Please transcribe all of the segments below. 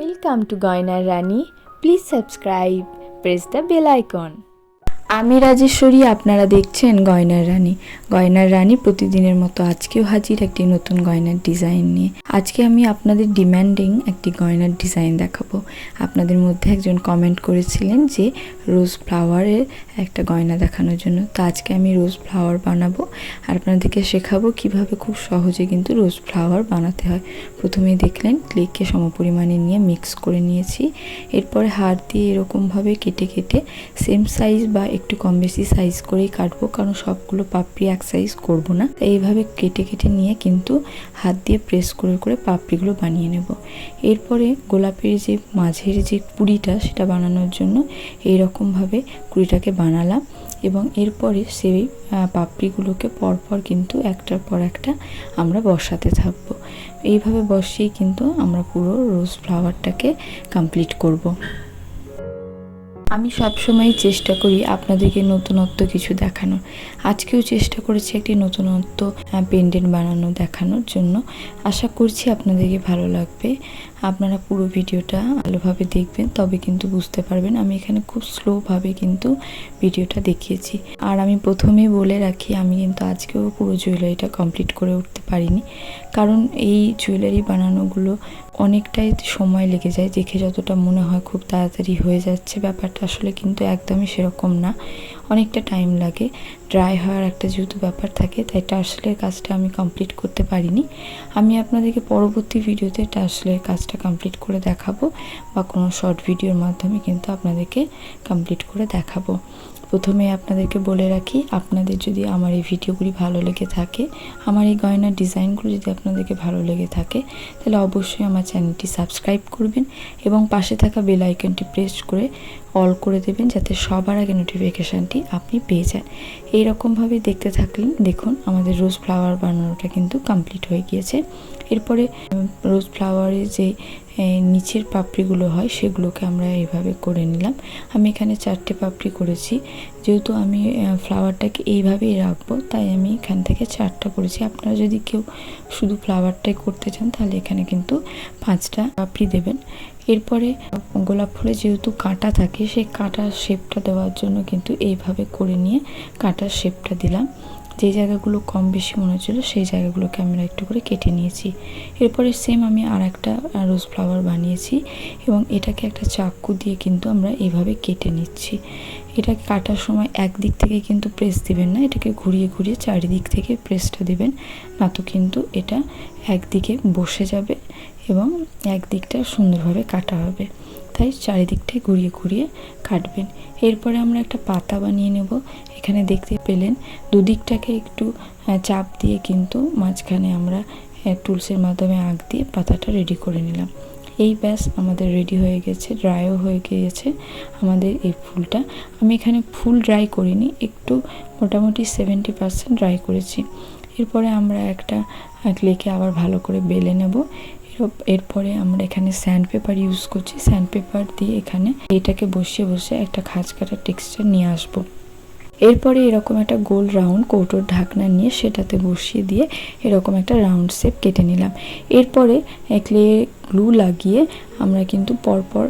Welcome to গয়নার রানী please subscribe press the bell icon আমি রাজেশ্বরী, আপনারা দেখছেন গয়নার রানী। গয়নার রানী প্রতিদিনের মতো আজকেও হাজির একটি নতুন গয়নার ডিজাইন নিয়ে। আজকে আমি আপনাদের ডিম্যান্ডিং একটি গয়নার ডিজাইন দেখাবো। আপনাদের মধ্যে একজন কমেন্ট করেছিলেন যে রোজ ফ্লাওয়ারের একটা গয়না দেখানোর জন্য। তো আজকে আমি রোজ ফ্লাওয়ার বানাবো আর আপনাদেরকে শেখাবো কীভাবে খুব সহজে কিন্তু রোজ ফ্লাওয়ার বানাতে হয়। প্রথমেই দেখলেন ক্লিককে সমপরিমাণে নিয়ে মিক্স করে নিয়েছি। এরপরে হাত দিয়ে এরকমভাবে কেটে কেটে সেম সাইজ বা একটু কম বেশি সাইজ করেই কাটবো, কারণ সবগুলো পাপড়ি এক সাইজ করব না। এইভাবে কেটে কেটে নিয়ে কিন্তু হাত দিয়ে প্রেস করে করে পাপড়িগুলো বানিয়ে নেব। এরপরে গোলাপের যে মাঝের যে কুড়িটা সেটা বানানোর জন্য এইরকমভাবে কুড়িটাকে বানালাম এবং এরপরে সেই পাপড়িগুলোকে পরপর কিন্তু একটার পর একটা আমরা বসাতে থাকব। এইভাবে বসিয়েই কিন্তু আমরা পুরো রোজ ফ্লাওয়ারটাকে কমপ্লিট করব। আমি সবসময় চেষ্টা করি আপনাদেরকে নতুনত্ব কিছু দেখানোর। আজকেও চেষ্টা করেছি একটি নতুনত্ব পেন্ডেন্ট বানানো দেখানোর জন্য। আশা করছি আপনাদেরকে ভালো লাগবে। আপনারা পুরো ভিডিওটা ভালোভাবে দেখবেন, তবে কিন্তু বুঝতে পারবেন আমি এখানে খুব স্লোভাবে কিন্তু ভিডিওটা দেখিয়েছি। আর আমি প্রথমেই বলে রাখি, আমি কিন্তু আজকেও পুরো জুয়েলারিটা কমপ্লিট করে উঠতে পারিনি। কারণ এই জুয়েলারি বানানোগুলো অনেকটাই সময় লেগে যায়। দেখে যতটা মনে হয় খুব তাড়াতাড়ি হয়ে যাচ্ছে। ব্যাপারটা আসলে কিন্তু একদমই সেরকম না। অনেকটা টাইম লাগে। ড্রাই হওয়ার একটা যেহেতু ব্যাপার থাকে, তাই টার্সেলের কাজটা আমি কমপ্লিট করতে পারিনি। আমি আপনাদেরকে পরবর্তী ভিডিওতে টার্সেলের কাজটা কমপ্লিট করে দেখাবো বা কোনো শর্ট ভিডিওর মাধ্যমে কিন্তু আপনাদেরকে কমপ্লিট করে দেখাবো। প্রথমে আপনাদেরকে বলে রাখি, আপনাদের যদি আমার এই ভিডিওগুলি ভালো লেগে থাকে, আমার এই গয়নার ডিজাইনগুলো যদি আপনাদেরকে ভালো লেগে থাকে, তাহলে অবশ্যই আমার চ্যানেলটি সাবস্ক্রাইব করবেন এবং পাশে থাকা বেল আইকনটি প্রেস করে অল করে দেবেন যাতে সবার আগে নোটিফিকেশানটি আপনি পেয়ে যান। এই রকমভাবে দেখতে থাকলেন, দেখুন আমাদের রোজ ফ্লাওয়ার বানানোটা কিন্তু কমপ্লিট হয়ে গিয়েছে। এরপরে রোজ ফ্লাওয়ারের যে নিচের পাপড়িগুলো হয়, সেগুলোকে আমরা এইভাবে করে নিলাম। আমি এখানে চারটে পাপড়ি করেছি। যেহেতু আমি ফ্লাওয়ারটাকে এইভাবেই রাখব, তাই আমি এখান থেকে চারটা করেছি। আপনারা যদি কেউ শুধু ফ্লাওয়ারটাই করতে চান, তাহলে এখানে কিন্তু পাঁচটা পাপড়ি দেবেন। এরপরে, গোলাপ ফুলে যেহেতু কাঁটা থাকে, সেই কাঁটার শেপটা দেওয়ার জন্য কিন্তু এইভাবে করে নিয়ে কাঁটার শেপটা দিলাম। যে জায়গাগুলো কম বেশি মনে হচ্ছিল, সেই জায়গাগুলোকে আমরা একটু করে কেটে নিয়েছি। এরপরে সেম আমি আর একটা রোজ ফ্লাওয়ার বানিয়েছি এবং এটাকে একটা চাকু দিয়ে কিন্তু আমরা এভাবে কেটে নিচ্ছি। এটা কাটার সময় একদিক থেকে কিন্তু প্রেস দিবেন না, এটাকে ঘুরিয়ে ঘুরিয়ে চারিদিক থেকে প্রেসটা দিবেন, না তো কিন্তু এটা একদিকে বসে যাবে এবং একদিকটা সুন্দরভাবে কাটা হবে। তাই চারিদিকটাই ঘুরিয়ে ঘুরিয়ে কাটবেন। এরপরে আমরা একটা পাতা বানিয়ে নেব। এখানে দেখতে পেলেন দুদিকটাকে একটু চাপ দিয়ে কিন্তু মাঝখানে আমরা টুলসের মাধ্যমে আঁক দিয়ে পাতাটা রেডি করে নিলাম। এই ব্যাস আমাদের রেডি হয়ে গেছে ড্রাইও হয়ে গিয়েছে আমাদের এই ফুলটা। আমি এখানে ফুল ড্রাই করিনি, একটু মোটামুটি সেভেন্টি পার্সেন্ট ড্রাই করেছি। এরপরে আমরা একটা ক্লেকে আবার ভালো করে বেলে নেব। এরপরে আমরা এখানে স্যান্ড পেপার ইউজ করছি। স্যান্ড পেপার দিয়ে এখানে এটাকে বসিয়ে বসে একটা খাঁজ কাটা টেক্সচার নিয়ে আসব। এরপরে এরকম একটা গোল রাউন্ড কৌটোর ঢাকনা নিয়ে সেটাতে বসিয়ে দিয়ে এরকম একটা রাউন্ড শেপ কেটে নিলাম। এরপরে ক্লে গ্লু লাগিয়ে আমরা কিন্তু পরপর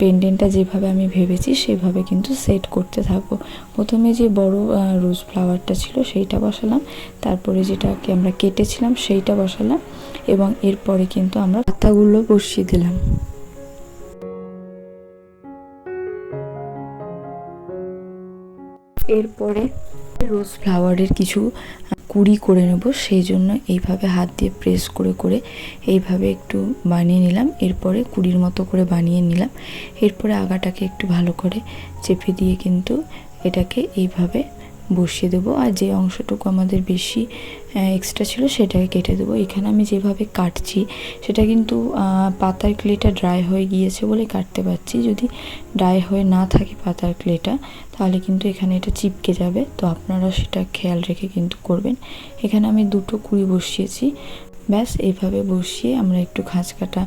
পেন্ডেন্টটা যেভাবে আমি ভেবেছি সেভাবে কিন্তু সেট করতে থাকব। প্রথমে যে বড় রোজ ফ্লাওয়ারটা ছিল সেইটা বসালাম। তারপরে যেটাকে আমরা কেটেছিলাম সেইটা বসালাম। এবং এরপরে কিন্তু আমরা পাতাগুলো বসিয়ে দিলাম। এরপরে রোজ ফ্লাওয়ারের কিছু কুড়ি করে নেব, সেই জন্য এইভাবে হাত দিয়ে প্রেস করে করে এইভাবে একটু বানিয়ে নিলাম। এরপরে কুড়ির মতো করে বানিয়ে নিলাম। এরপরে আগাটাকে একটু ভালো করে চেপে দিয়ে কিন্তু এটাকে এইভাবে বসিয়ে দেবো। আর যে অংশটুকু আমাদের বেশি এক্সট্রা ছিল সেটাকে কেটে দেবো। এখানে আমি যেভাবে কাটছি, সেটা কিন্তু পাতার ক্লেটা ড্রাই হয়ে গিয়েছে বলে কাটতে পারছি। যদি ড্রাই হয়ে না থাকে পাতার ক্লেটা তাহলে কিন্তু এখানে এটা চিপকে যাবে। তো আপনারা সেটা খেয়াল রেখে কিন্তু করবেন। এখানে আমি দুটো কুড়ি বসিয়েছি। ব্যাস এইভাবে বসিয়ে আমরা একটু খাঁজ কাটা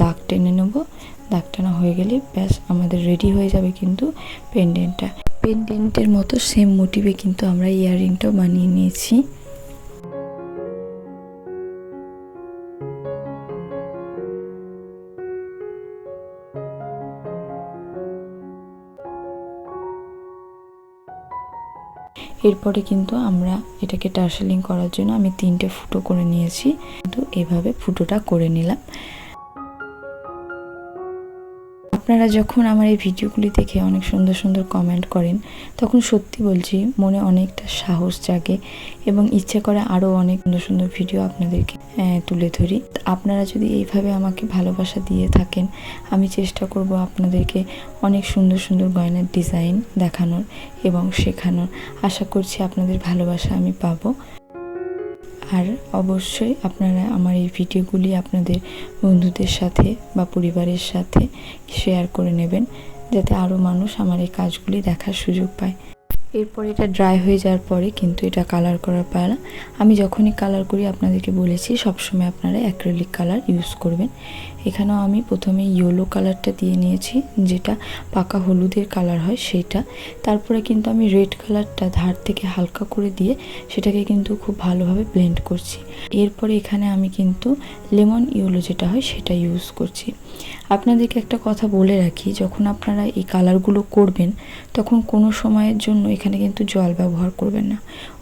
দাগ টেনে নেব। দাগ টানা হয়ে গেলে ব্যাস, আমাদের রেডি হয়ে যাবে কিন্তু পেন্ডেন্টটা পেন্ডেন্টের মতো সেম মোটিভে কিন্তু আমরা ইয়াররিংটাও বানিয়ে নিয়েছি। এরপরে কিন্তু আমরা এটাকে টার্সেলিং করার জন্য আমি তিনটে ফুটো করে নিয়েছি। কিন্তু এভাবে ফুটোটা করে নিলাম। আপনারা যখন আমার এই ভিডিওগুলি দেখে অনেক সুন্দর সুন্দর কমেন্ট করেন, তখন সত্যি বলছি মনে অনেকটা সাহস জাগে এবং ইচ্ছে করে আরও অনেক সুন্দর সুন্দর ভিডিও আপনাদেরকে তুলে ধরি। আপনারা যদি এইভাবে আমাকে ভালোবাসা দিয়ে থাকেন, আমি চেষ্টা করব আপনাদেরকে অনেক সুন্দর সুন্দর গয়নার ডিজাইন দেখানোর এবং শেখানোর। আশা করছি আপনাদের ভালোবাসা আমি পাবো। আর অবশ্যই আপনারা আমার এই ভিডিওগুলি আপনাদের বন্ধুদের সাথে বা পরিবারের সাথে শেয়ার করে নেবেন, যাতে আরও মানুষ আমার এই কাজগুলি দেখার সুযোগ পায়। এরপর এটা ড্রাই হয়ে যাওয়ার পরে কিন্তু এটা কালার করার পালা আমি যখনই কালার করি, আপনাদেরকে বলেছি, সবসময় আপনারা অ্যাক্রেলিক কালার ইউজ করবেন। এখানেও আমি প্রথমে ইয়েলো কালারটা দিয়ে নিয়েছি, যেটা পাকা হলুদের কালার হয় সেটা। তারপরে কিন্তু আমি রেড কালারটা ধার থেকে হালকা করে দিয়ে সেটাকে কিন্তু খুব ভালোভাবে ব্লেন্ড করছি। এরপরে এখানে আমি কিন্তু লেমন ইয়েলো যেটা হয় সেটা ইউজ করছি। আপনাদেরকে একটা কথা বলে রাখি, যখন আপনারা এই কালারগুলো করবেন, তখন কোনো সময়ের জন্য এখানে কিন্তু জল ব্যবহার করবেন না।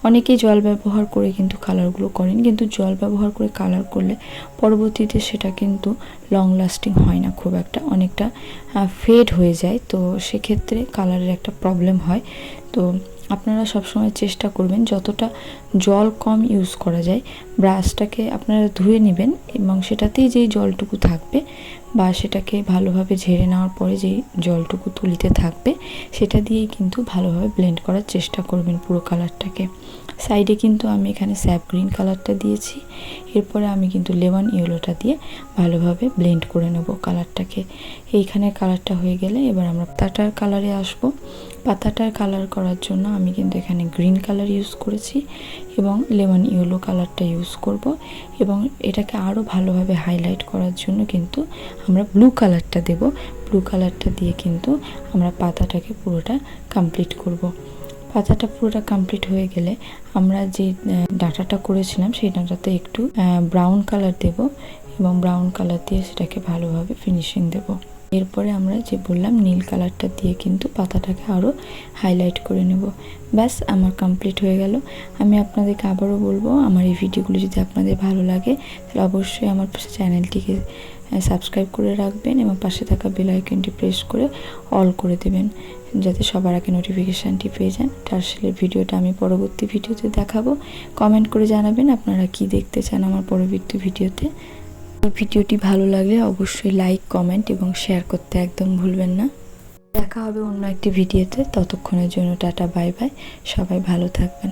অনেকেই জল ব্যবহার করে কিন্তু কালারগুলো করেন, কিন্তু জল ব্যবহার করে কালার করলে পরবর্তীতে সেটা কিন্তু লং লাস্টিং হয় না খুব একটা, অনেকটা ফেড হয়ে যায়। তো সেক্ষেত্রে কালারের একটা প্রবলেম হয়। তো আপনারা সবসময় চেষ্টা করবেন যতটা জল কম ইউজ করা যায় ব্রাশটাকে আপনারা ধুয়ে নেবেন এবং সেটাতেই যেই জলটুকু থাকবে বা সেটাকে ভালোভাবে ঝেড়ে নেওয়ার পরে যেই জলটুকু তুলিতে থাকবে, সেটা দিয়েই কিন্তু ভালোভাবে ব্লেন্ড করার চেষ্টা করবেন পুরো কালারটাকে সাইডে কিন্তু আমি এখানে স্যাপ গ্রিন কালারটা দিয়েছি। এরপরে আমি কিন্তু লেমন ইয়েলোটা দিয়ে ভালোভাবে ব্লেন্ড করে নেব কালারটাকে। এইখানে কালারটা হয়ে গেলে এবার আমরা পাতাটার কালারে আসব। পাতাটার কালার করার জন্য আমি কিন্তু এখানে গ্রিন কালার ইউজ করেছি এবং লেমন ইয়েলো কালারটা ইউজ করব এবং এটাকে আরও ভালোভাবে হাইলাইট করার জন্য কিন্তু আমরা ব্লু কালারটা দেব। ব্লু কালারটা দিয়ে কিন্তু আমরা পাতাটাকে পুরোটা কমপ্লিট করব। পাতাটা পুরোটা কমপ্লিট হয়ে গেলে আমরা যে ডাঁটাটা করেছিলাম সেই ডাঁটাতে একটু ব্রাউন কালার দেব এবং ব্রাউন কালার দিয়ে সেটাকে ভালোভাবে ফিনিশিং দেব। এরপরে আমরা যে বললাম নীল কালারটা দিয়ে কিন্তু পাতাটাকে আরও হাইলাইট করে নেব। ব্যাস, আমার কমপ্লিট হয়ে গেল। আমি আপনাদেরকে আবারও বলব, আমার এই ভিডিওগুলো যদি আপনাদের ভালো লাগে, তাহলে অবশ্যই আমার চ্যানেলটিকে সাবস্ক্রাইব করে রাখবেন এবং পাশে থাকা বেল আইকনটি প্রেস করে অল করে দেবেন। যাতে সবার আগে নোটিফিকেশানটি পেয়ে যান। টার্সেলের ভিডিওটা আমি পরবর্তী ভিডিওতে দেখাবো। কমেন্ট করে জানাবেন আপনারা কি দেখতে চান আমার পরবর্তী ভিডিওতে। এই ভিডিওটি ভালো লাগলে অবশ্যই লাইক কমেন্ট এবং শেয়ার করতে একদম ভুলবেন না। দেখা হবে অন্য একটি ভিডিওতে। ততক্ষণের জন্য টাটা বাই বাই সবাই ভালো থাকবেন।